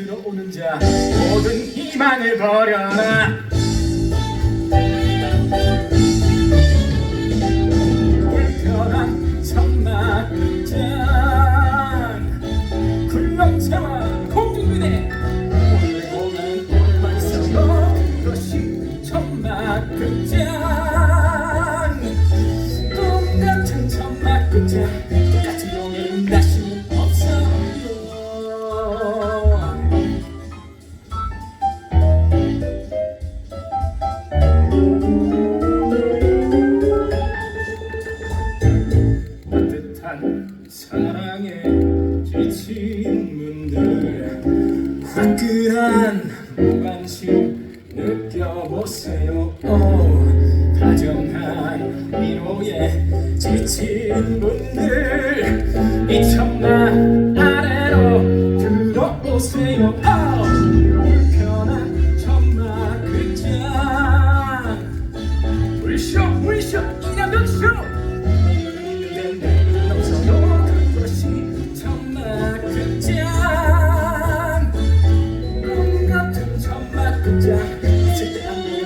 들어오는 자 모든 희 버려라 불편한 천막 극장 굴렁쇠와 공중비대 오늘보면 오늘만 있어요 그것이 천막 극장 똑같은 천막 극장 사랑에 지친 분들 화끈한 무관심 느껴보세요. 오, 다정한 위로에 지친 분들 이 천만 아래로 들어오세요. 오, 불편한 천막 근처 물쇼 물쇼 이가명쇼! Jangan.